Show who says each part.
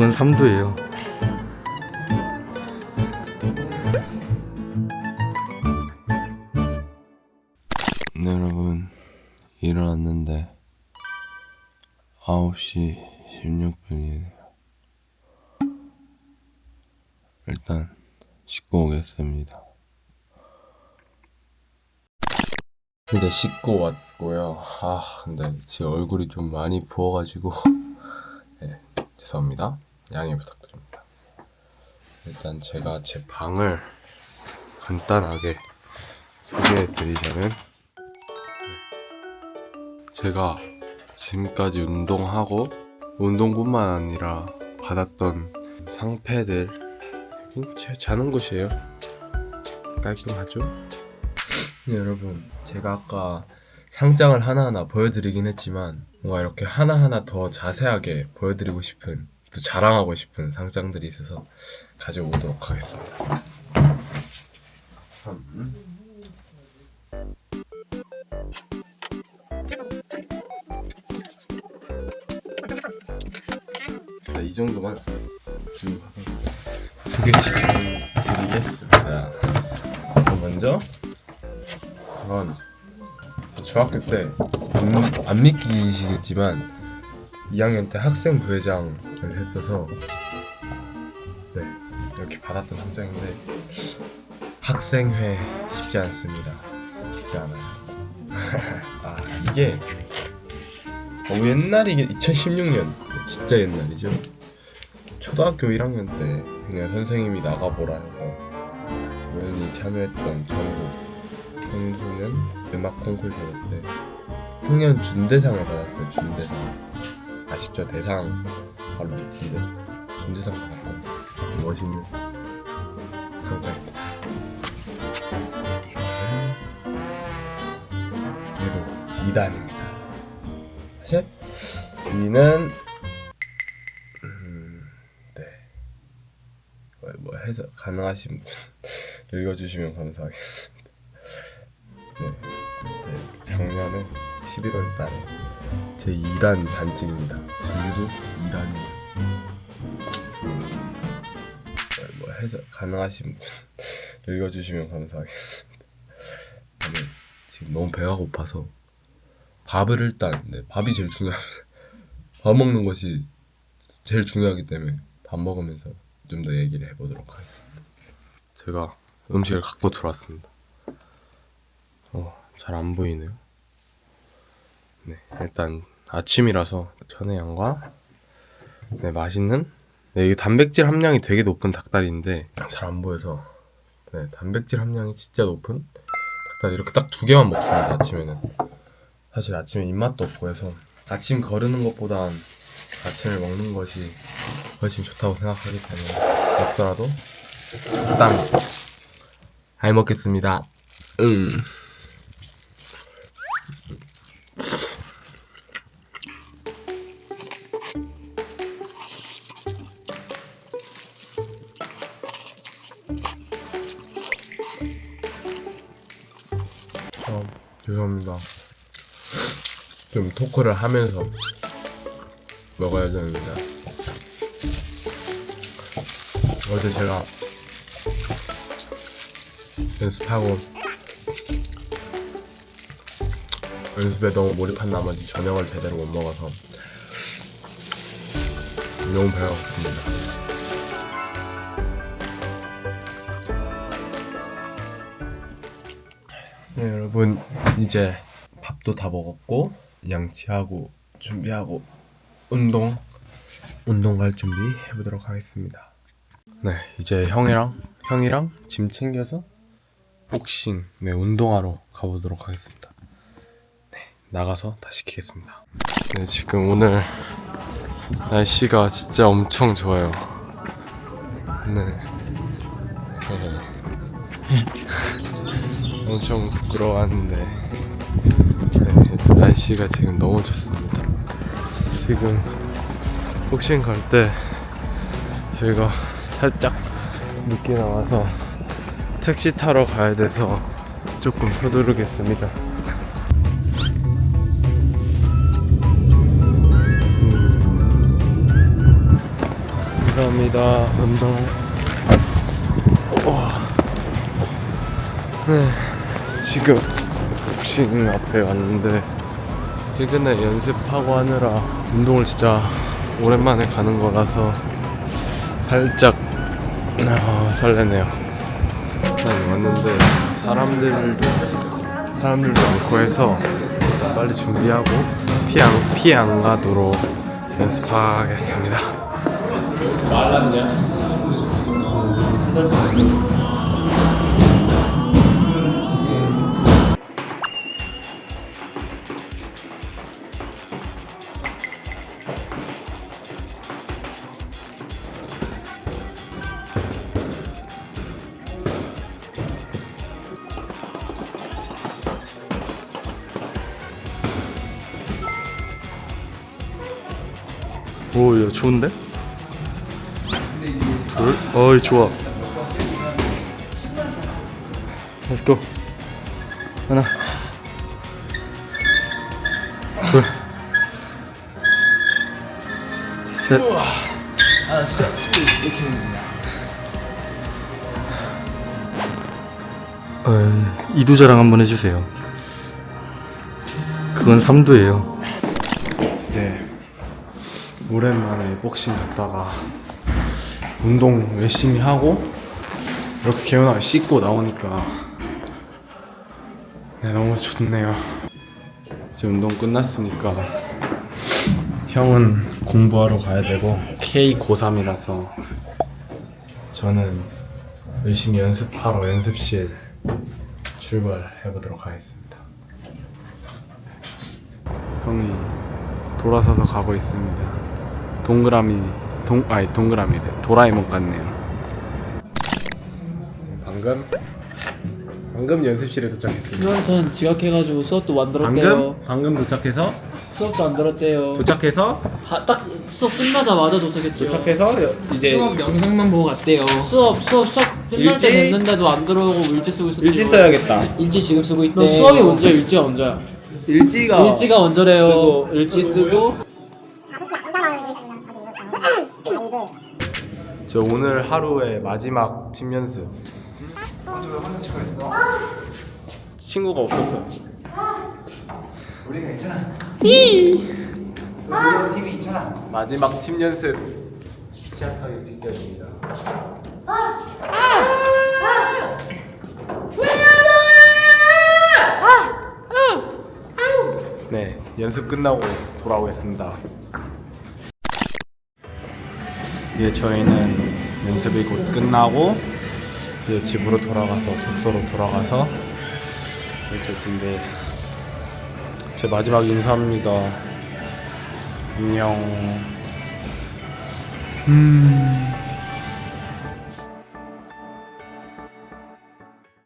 Speaker 1: 이건 삼두예요.
Speaker 2: 네, 여러분 일어났는데 9시 16분이네요. 일단 씻고 오겠습니다. 근데 씻고 왔고요. 아 근데 제 얼굴이 좀 많이 부어가지고 네, 죄송합니다. 양해 부탁드립니다. 일단 제가 제 방을 간단하게 소개해 드리자면 제가 지금까지 운동하고 운동뿐만 아니라 받았던 상패들 제 자는 곳이에요 깔끔하죠? 네, 여러분 제가 아까 상장을 하나하나 보여드리긴 했지만 뭔가 이렇게 하나하나 더 자세하게 보여드리고 싶은 또 자랑하고 싶은 상장들이 있어서 가져오도록 하겠습니다 음. 자, 이 정도만 지금 가서 소개시켜드리겠습니다. 먼저 이건 저 중학교 때 안, 안 믿기시겠지만 2학년 때 학생 부회장 을 했어서 네 이렇게 받았던 상장인데 학생회 쉽지 않습니다. 쉽지 않아요. 아 이게 어, 옛날이 이게 2016년 진짜 옛날이죠. 초등학교 1학년 때 그냥 선생님이 나가보라 해서 우연히 참여했던 전국 청소년 음악 콩쿠르였는데 학년 준대상을 받았어요. 준대상 아쉽죠 대상 바로 밑인데 준대상 받았던 멋있는 상장입니다. 이거는 그래도 2단입니다. 셋. 2는 음, 네. 뭐, 뭐 해서 가능하신 분 읽어주시면 감사하겠습니다. 네. 네. 작년에 11월 달에 제 2단 단증입니다. 저희도 2단이 뭐, 뭐 해서 가능하신 분 읽어주시면 감사하겠습니다. 저는 지금 너무 배가 고파서 밥을 일단 네, 밥이 제일 중요합니다. 밥 먹는 것이 제일 중요하기 때문에 밥 먹으면서 좀 더 얘기를 해보도록 하겠습니다. 제가 음식을 갖고 들어왔습니다. 어, 잘 안 보이네요. 네, 일단 아침이라서 천혜향과 네, 맛있는 네, 이게 단백질 함량이 되게 높은 닭다리인데 잘 안 보여서. 네, 단백질 함량이 진짜 높은 닭다리. 이렇게 딱 두 개만 먹습니다 아침에는. 사실 아침에 입맛도 없고 해서. 아침 거르는 것보단 아침을 먹는 것이 훨씬 좋다고 생각하기 때문에 없더라도 적당히 잘 먹겠습니다. 음. 어, 죄송합니다. 좀 토크를 하면서 먹어야 됩니다. 어제 제가 연습하고 연습에 너무 몰입한 나머지 저녁을 제대로 못 먹어서 너무 배가 고픕니다. 네 여러분 이제 밥도 다 먹었고 양치하고 준비하고 운동 운동 갈 준비 해보도록 하겠습니다. 네 이제 형이랑 형이랑 짐 챙겨서 복싱 네 운동하러 가보도록 하겠습니다. 네 나가서 다시 키겠습니다. 네 지금 오늘 날씨가 진짜 엄청 좋아요. 네. 네. 엄청 부끄러워하는데 네, 날씨가 지금 너무 좋습니다. 지금 복싱 갈 때 저희가 살짝 늦게 나와서 택시 타러 가야 돼서 조금 서두르겠습니다. 음. 감사합니다. 감사합니다. 네, 지금 복싱 앞에 왔는데 최근에 연습하고 하느라 운동을 진짜 오랜만에 가는 거라서 살짝 아, 설레네요. 일단 왔는데 사람들도 사람들도 많고 해서 빨리 준비하고 피안 피해 안 가도록 연습하겠습니다. 오, 이거 좋은데? 둘, 어이 좋아. Let's go. 하나, 둘, 셋.
Speaker 1: 어, 이두 자랑 한번 해주세요. 그건 삼두예요.
Speaker 2: 이제 오랜만에 복싱 갔다가 운동 열심히 하고 이렇게 개운하게 씻고 나오니까 네, 너무 좋네요. 이제 운동 끝났으니까 형은 공부하러 가야 되고 K 고3이라서 저는 열심히 연습하러 연습실 출발해 보도록 하겠습니다. 형이 돌아서서 가고 있습니다. 동그라미 동 아니 동그라미래 도라에몽 같네요. 방금 방금 연습실에 도착했습니다.
Speaker 3: 이건 전 지각해가지고 수업도 만들었대요.
Speaker 2: 방금 방금 도착해서
Speaker 3: 수업도 안 들었대요.
Speaker 2: 도착해서
Speaker 3: 다- 딱 수업 끝나자마자 도착했죠.
Speaker 2: 도착해서 이제
Speaker 3: 수업 영상만 보고 갔대요. 수업 수업 수업 끝날
Speaker 2: 일지?
Speaker 3: 때 됐는데도 안 들어오고 일지 쓰고 있었대요.
Speaker 2: 일지 써야겠다.
Speaker 3: 일지 지금 쓰고 있대. 너 수업이 먼저야, 일지가 먼저야?
Speaker 2: 일지가
Speaker 3: 일지가 먼저래요.
Speaker 2: 쓰고,
Speaker 3: 일지 쓰고.
Speaker 2: 저 오늘 하루의 마지막 팀 연습. 친구가 없었어요.
Speaker 4: 우리가 있잖아. 우리 팀이 있잖아.
Speaker 2: 마지막 팀 연습 시작하기 직전입니다. 네, 연습 끝나고 돌아오겠습니다. 이제 저희는 연습이 곧 끝나고 이제 집으로 돌아가서 숙소로 돌아가서 이제 텐데 제 마지막 인사입니다. 안녕. 음.